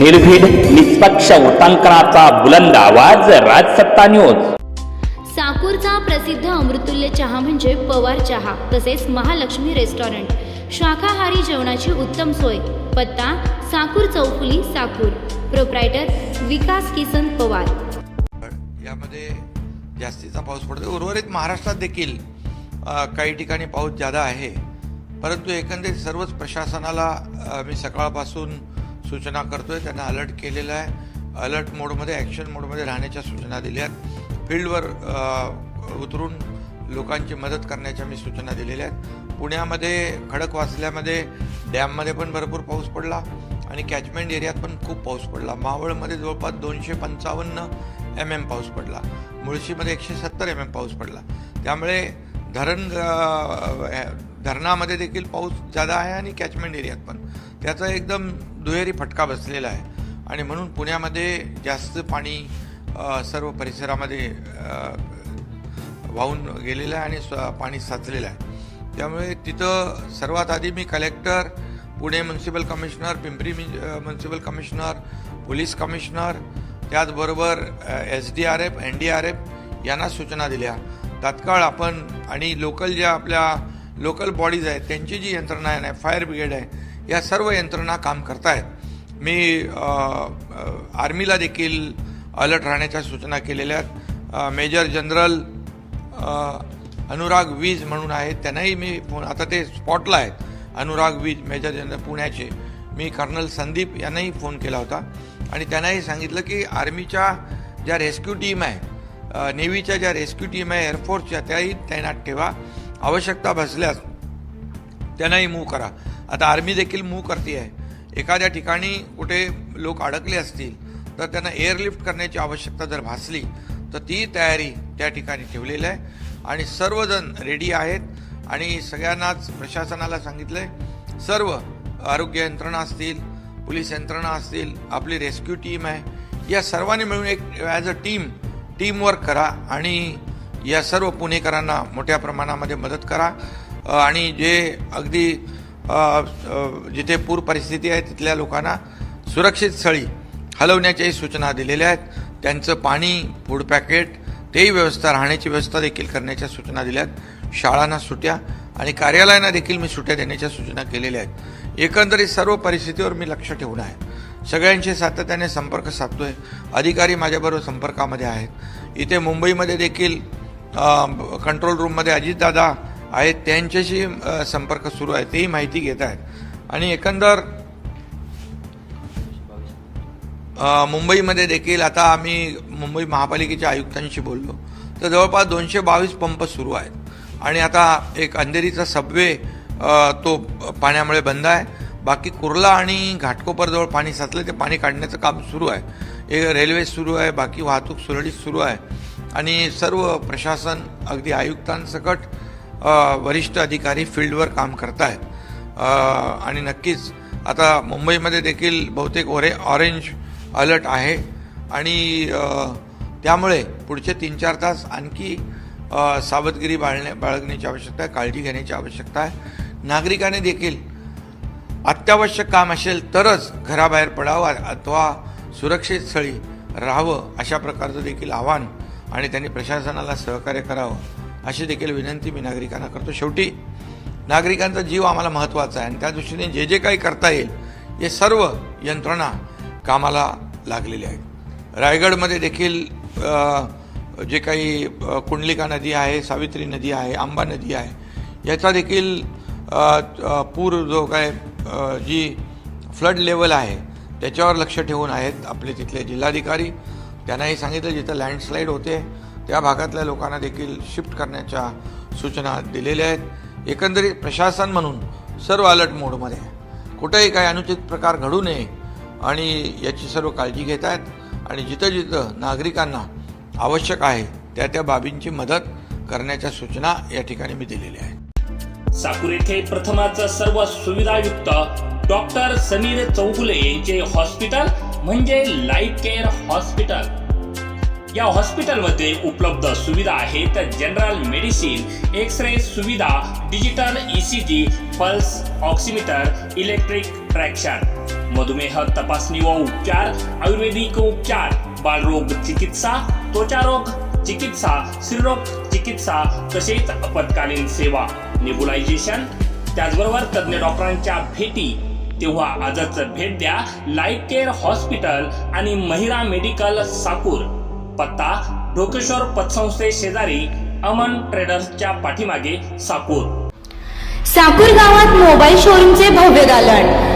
निर्भीड निष्पक्ष उटंकनाचा बुलंद आवाज राजसत्ता न्यूज. साकूरचा प्रसिद्ध अमृतुल्य चहा म्हणजे पवार चहा तसेच महालक्ष्मी रेस्टॉरंट. शाकाहारी जेवणाची उत्तम सोय. पत्ता साकूर चौफुली साकूर. प्रोप्रायटर विकास किसन पवार. यामध्ये जास्तीचा पाऊस पडतो उर्वरित महाराष्ट्रात देखील काही ठिकाणी पाऊस जादा आहे परंतु एकंदरीत सर्वच प्रशासनाला मी सकाळपासून सूचना करतो आहे त्यांना अलर्ट केलेलं आहे. अलर्ट मोडमध्ये ॲक्शन मोडमध्ये राहण्याच्या सूचना दिल्या आहेत फील्डवर उतरून लोकांची मदत करण्याच्या मी सूचना दिलेल्या आहेत. पुण्यामध्ये खडकवासल्यामध्ये डॅममध्ये पण भरपूर पाऊस पडला आणि कॅचमेंट एरियात पण खूप पाऊस पडला. मावळमध्ये जवळपास दोनशे पंचावन्न एम एम पाऊस पडला. मुळशीमध्ये एकशे सत्तर एम एम पाऊस पडला. त्यामुळे धरण धरणामध्ये देखील पाऊस जादा आहे आणि कॅचमेंट एरियात पण. त्याचा एकदम दुहेरी फटका बसलेला आहे. आणि म्हणून पुण्यामध्ये जास्त पाणी सर्व परिसरामध्ये वाहून गेलेलं आहे आणि स्व पाणी साचलेलं आहे. त्यामुळे तिथं सर्वात आधी मी collector Pune municipal commissioner Pimpri municipal commissioner police commissioner त्याचबरोबर S D R F N D R F यांना सूचना दिल्या. तात्काळ आपण आणि लोकल ज्या आपल्या लोकल बॉडीज आहेत त्यांची जी यंत्रणा आहे फायर ब्रिगेड आहे या सर्व यंत्रणा काम करतायत. मी आर्मीला देखील अलर्ट राहण्याच्या सूचना केलेल्या आहेत. मेजर जनरल अनुराग वीज म्हणून आहेत त्यांनाही मी फोन आता ते स्पॉटला आहेत. अनुराग वीज मेजर जनरल पुण्याचे. मी कर्नल संदीप यांनाही फोन केला होता आणि त्यांनाही सांगितलं की आर्मीच्या ज्या रेस्क्यू टीम आहे नेव्हीच्या ज्या रेस्क्यू टीम आहे एअरफोर्सच्या त्याही तैनात ठेवा. आवश्यकता भासल्यास त्यांनाही मूव करा. आता आर्मी देखील मूव करते आहे एखाद्या ठिकाणी कुठे लोक अडकले असतील तर त्यांना एअरलिफ्ट करण्याची आवश्यकता जर भासली तर ती तयारी त्या ठिकाणी ठेवलेली आहे. आणि सर्वजण रेडी आहेत. आणि सगळ्यांनाच प्रशासनाला सांगितलं आहे सर्व आरोग्य यंत्रणा असतील पोलीस यंत्रणा असतील आपली रेस्क्यू टीम आहे या सर्वांनी मिळून एक ॲज अ टीम टीमवर्क करा आणि या सर्व पुणेकरांना मोठ्या प्रमाणामध्ये मदत करा. आणि जे अगदी जिथे पूर परिस्थिती आहे तिथल्या लोकांना सुरक्षित स्थळी हलवण्याच्याही सूचना दिलेल्या आहेत. त्यांचं पाणी फूड पॅकेट तेही व्यवस्था राहण्याची व्यवस्था देखील करण्याच्या सूचना दिल्या आहेत. शाळांना सुट्या आणि कार्यालयांना देखील मी सुट्या देण्याच्या सूचना केलेल्या आहेत. एकंदरीत सर्व परिस्थितीवर मी लक्ष ठेवून आहे. सगळ्यांशी सातत्याने संपर्क साधतोय. अधिकारी माझ्याबरोबर संपर्कामध्ये आहेत. इथे मुंबईमध्ये देखील कंट्रोल रूममध्ये अजितदादा आहेत. त्यांच्याशी संपर्क सुरू आहे. तेही माहिती घेत आहेत. आणि एकंदर मुंबईमध्ये देखील आता आम्ही मुंबई महापालिकेच्या आयुक्तांशी बोललो. तर जवळपास दोनशे बावीस पंप सुरू आहेत. आणि आता एक अंधेरीचा सबवे तो पाण्यामुळे बंद आहे. बाकी कुर्ला आणि घाटकोपरजवळ पाणी साचलं ते पाणी काढण्याचं काम सुरू आहे. एक रेल्वे सुरू आहे बाकी वाहतूक सुरळीत सुरू आहे. आणि सर्व प्रशासन अगदी आयुक्तांसकट वरिष्ठ अधिकारी फील्डवर काम करत आहेत. आणि नक्कीच आता मुंबईमध्ये देखील बहुतेक ओरे ऑरेंज अलर्ट आहे. आणि त्यामुळे पुढचे तीन चार तास आणखी सावधगिरी बाळणे बाळगण्याची आवश्यकता आहे काळजी घेण्याची आवश्यकता आहे. नागरिकाने देखील अत्यावश्यक काम असेल तरच घराबाहेर पडावं अथवा सुरक्षित स्थळी राहावं अशा प्रकारचं देखील आव्हान आणि त्यांनी प्रशासनाला सहकार्य करावं अशी देखील विनंती मी नागरिकांना करतो. शेवटी नागरिकांचा जीव आम्हाला महत्त्वाचा आहे आणि त्या दृष्टीने जे जे काही करता येईल हे सर्व यंत्रणा कामाला लागलेली आहेत. रायगडमध्ये देखील जे काही कुंडलिका नदी आहे सावित्री नदी आहे आंबा नदी आहे याचा देखील पूर जो काय जी फ्लड लेवल आहे त्याच्यावर लक्ष ठेवून आहेत आपले तिथले जिल्हाधिकारी. त्यांनाही सांगितलं जिथं लँडस्लाईड होते त्या भागातल्या लोकांना देखील शिफ्ट करण्याच्या सूचना दिलेल्या आहेत. एकंदरीत प्रशासन म्हणून सर्व अलर्ट मोडमध्ये आहे. कुठेही काही अनुचित प्रकार घडू नये आणि याची सर्व काळजी घेत आहेत. आणि जिथं जिथं नागरिकांना आवश्यक आहे त्या त्या बाबींची मदत करण्याच्या सूचना या ठिकाणी मी दिलेल्या आहेत. साकूर येथे प्रथमच सर्व सुविधायुक्त डॉक्टर समीर चौगुले यांचे हॉस्पिटल म्हणजे लाईफ केअर हॉस्पिटल. या हॉस्पिटलमध्ये उपलब्ध सुविधा आहेत जनरल मेडिसिन एक्स रे सुविधा digital ECG pulse oximeter electric traction. मधुमेह तपासणी व उपचार आयुर्वेदिक उपचार बालरोग चिकित्सा त्वचारोग चिकित्सा स्त्रीरोग चिकित्सा तसेच आपत्कालीन सेवा नेबुलायझेशन. त्याचबरोबर तज्ज्ञ डॉक्टरांच्या भेटी. तेव्हा आजच भेट द्या लाईफ केअर हॉस्पिटल आणि महिरा मेडिकल साकूर. पत्ता ढोकेश्वर पतसंस्थे शेजारी अमन ट्रेडर्सच्या पाठीमागे साकूर. साकूर गावात मोबाईल शोरूमचे भव्य दालन.